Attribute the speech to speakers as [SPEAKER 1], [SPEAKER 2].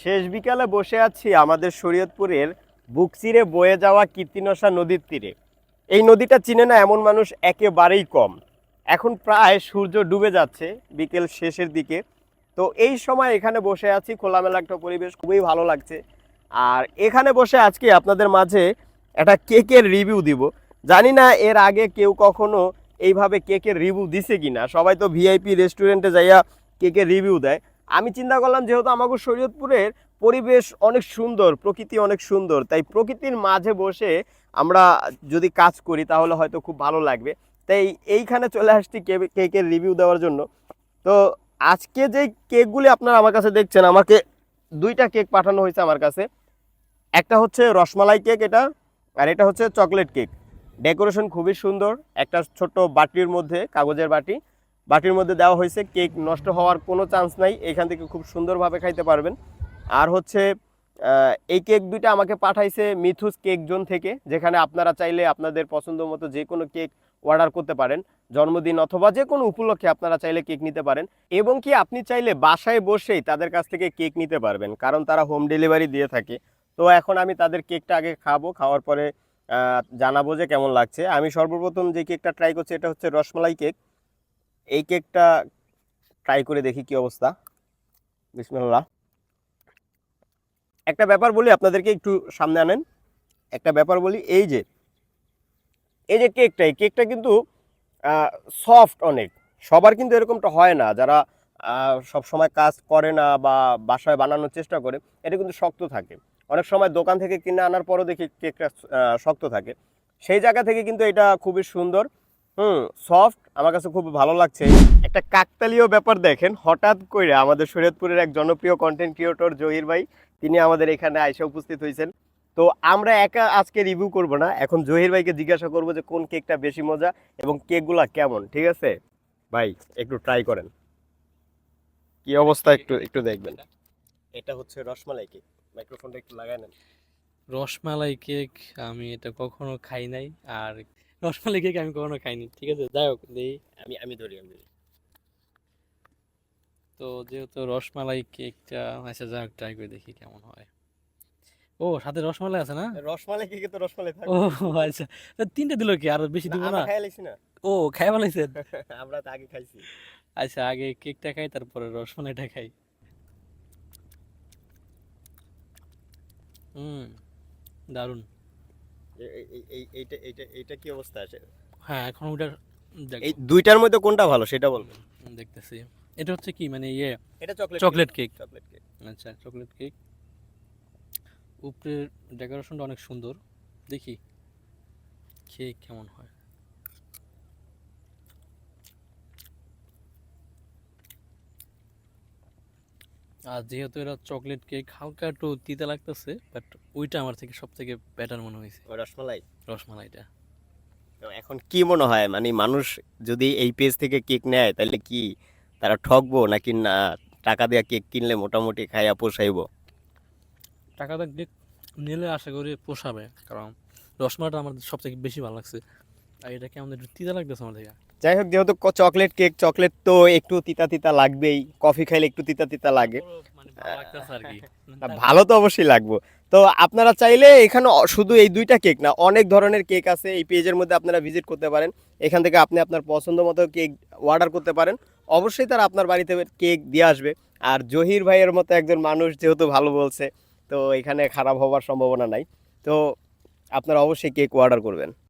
[SPEAKER 1] শেষ বিকালে বসে আছি আমাদের শরীয়তপুরের বুকচিরে বয়ে যাওয়া কীর্তিনশা নদীর তীরে। এই নদীটা চিনে না এমন মানুষ একেবারেই কম। এখন প্রায় সূর্য ডুবে যাচ্ছে বিকেল শেষের দিকে। তো এই সময় এখানে বসে আছি, খোলামেলা একটা পরিবেশ, খুবই ভালো লাগছে। আর এখানে বসে আজকে আপনাদের মাঝে একটা কেকের রিভিউ দিব। জানি না এর আগে কেউ কখনো এইভাবে কেকের রিভিউ দিছে কিনা। সবাই তো ভিআইপি রেস্টুরেন্টে যাইয়া কেকের রিভিউ দেয়। আমি চিন্তা করলাম যেহেতু আমাকে শরীয়তপুরের পরিবেশ অনেক সুন্দর, প্রকৃতি অনেক সুন্দর, তাই প্রকৃতির মাঝে বসে আমরা যদি কাজ করি তাহলে হয়তো খুব ভালো লাগবে। তাই এইখানে চলে আসছি কেকের রিভিউ দেওয়ার জন্য। তো আজকে যে কেকগুলি আপনারা আমার কাছে দেখছেন, আমাকে দুইটা কেক পাঠানো হয়েছে আমার কাছে। একটা হচ্ছে রসমালাই কেক এটা, আর এটা হচ্ছে চকলেট কেক ডেকোরেশন খুবই সুন্দর, একটা ছোট্ট বাটির মধ্যে, কাগজের বাটি। বাটির মধ্যে দেওয়া হয়েছে। কেক নষ্ট হওয়ার কোনো চান্স নাই। এখান থেকে খুব সুন্দরভাবে খাইতে পারবেন। আর হচ্ছে এই কেক দুইটা আমাকে পাঠাইছে মিথুস কেক জোন থেকে, যেখানে আপনারা চাইলে আপনাদের পছন্দ মতো যে কোনো কেক অর্ডার করতে পারেন। জন্মদিন অথবা যে কোনো উপলক্ষে আপনারা চাইলে কেক নিতে পারেন। এবং কি আপনি চাইলে বাসায় বসেই তাদের কাছ থেকে কেক নিতে পারবেন, কারণ তারা হোম ডেলিভারি দিয়ে থাকে। তো এখন আমি তাদের কেকটা আগে খাব, খাওয়ার পরে জানাব যে কেমন লাগছে। আমি সর্বপ্রথম যে কেকটা ট্রাই করছি, এটা হচ্ছে রসমালাই কেক। এই কেকটা ট্রাই করে দেখি কি অবস্থা। বিসমিল্লাহ। একটা ব্যাপার বলি, আপনাদেরকে একটু সামনে আনেন। একটা ব্যাপার বলি, এই যে এই যে কেকটা, এই কেকটা কিন্তু সফট অনেক। সবার কিন্তু এরকমটা হয় না। যারা সব সময় কাজ করে না বা বাসায় বানানোর চেষ্টা করে, এটা কিন্তু শক্ত থাকে। অনেক সময় দোকান থেকে কিনে আনার পরও দেখি কেকটা শক্ত থাকে। সেই জায়গা থেকে কিন্তু এটা খুবই সুন্দর। হুম সফট আমার কাছে খুব ভালো লাগছে। একটা কাকতালীয় ব্যাপার দেখেন, হঠাৎ করে আমাদের শরীয়তপুরের এক জনপ্রিয় কন্টেন্ট ক্রিয়েটর জহির ভাই, তিনি আমাদের এখানে আইসা উপস্থিত হয়েছেন তো আমরা একা আজকে রিভিউ করব না, এখন জহির ভাইকে জিজ্ঞাসা করব যে কোন কেকটা বেশি মজা এবং কেকগুলা কেমন, ঠিক আছে? ভাই, একটু ট্রাই করেন। কি অবস্থা একটু একটু দেখবেন। এটা হচ্ছে রসমালাই কেক মাইক্রোফোনটা একটু লাগায় নেন।
[SPEAKER 2] রসমালাই কেক আমি এটা কখনো খাই নাই, আর রসমালাই কেক আমি কখনো খাইনি। ঠিক আছে যাই হোক দেই
[SPEAKER 1] আমি আমি ধরি আমি ধরি।
[SPEAKER 2] তো যেহেতু রসমালাই কেকটা আচ্ছা যাই হোক ট্রাই করে দেখি কেমন হয়। ও সাথে রসমালাই আছে না?
[SPEAKER 1] রসমালাই কেকে তো রসমালাই থাকে।
[SPEAKER 2] ও আচ্ছা তা তিনটে দিল কি আর বেশি দিব না
[SPEAKER 1] খাই লাইছি না।
[SPEAKER 2] ও খাই ফেলাইছেন
[SPEAKER 1] আমরা তো আগে খাইছি।
[SPEAKER 2] আচ্ছা আগে কেকটা খাই তারপরে রসমালাইটা খাই। হুম দারুণ।
[SPEAKER 1] এইটা এইটা এইটা কি অবস্থা আছে?
[SPEAKER 2] হ্যাঁ এখন ওটার
[SPEAKER 1] এই দুইটার মধ্যে কোনটা ভালো সেটা বলবেন
[SPEAKER 2] দেখতেছি। এটা হচ্ছে কি মানে ইয়ে
[SPEAKER 1] এটা chocolate
[SPEAKER 2] chocolate cake
[SPEAKER 1] chocolate cake
[SPEAKER 2] আচ্ছা চকলেট কেক উপরের ডেকোরেশনটা অনেক সুন্দর। দেখি খেয়ে কেমন হয়। আর যেহেতু এটা চকলেট কেক হালকা একটু তিতা লাগতেছে বাট ওইটা আমার থেকে সব থেকে বেটার মনে হয়েছে।
[SPEAKER 1] রসমালাই?
[SPEAKER 2] রসমালাইটা।
[SPEAKER 1] এখন কি মনে হয়? মানে মানুষ যদি এই পেজ থেকে কেক নেয় তাহলে কি তারা ঠকবো নাকি না টাকা দেওয়া কেক কিনলে মোটামুটি খাইয়া পোষাইবো?
[SPEAKER 2] টাকাটা কেক নিলে আশা করি পোষাবে কারণ রসমালাইটা আমার সব থেকে বেশি ভালো লাগছে। আর এটা কেমন একটু তিতা লাগতেছে আমার থেকে।
[SPEAKER 1] যাই হোক যেহেতু চকলেট কেক চকলেট তো একটু তিতা তিতা লাগবেই। কফি খাইলে একটু তিতা তিতা লাগে।
[SPEAKER 2] মানে ভালো লাগতেছে আর কি।
[SPEAKER 1] না, ভালো তো অবশ্যই লাগবে। তো আপনারা চাইলে এখানে শুধু এই দুইটা কেক না অনেক ধরনের কেক আছে। এই পেজের মধ্যে আপনারা ভিজিট করতে পারেন। এখান থেকে আপনি আপনার পছন্দ মতো কেক অর্ডার করতে পারেন। অবশ্যই তারা আপনার বাড়িতে কেক দিয়ে আসবে। আর জহির ভাইয়ের মতো একজন মানুষ যেহেতু ভালো বলছে তো এখানে খারাপ হওয়ার সম্ভাবনা নাই। তো আপনারা অবশ্যই কেক অর্ডার করবেন।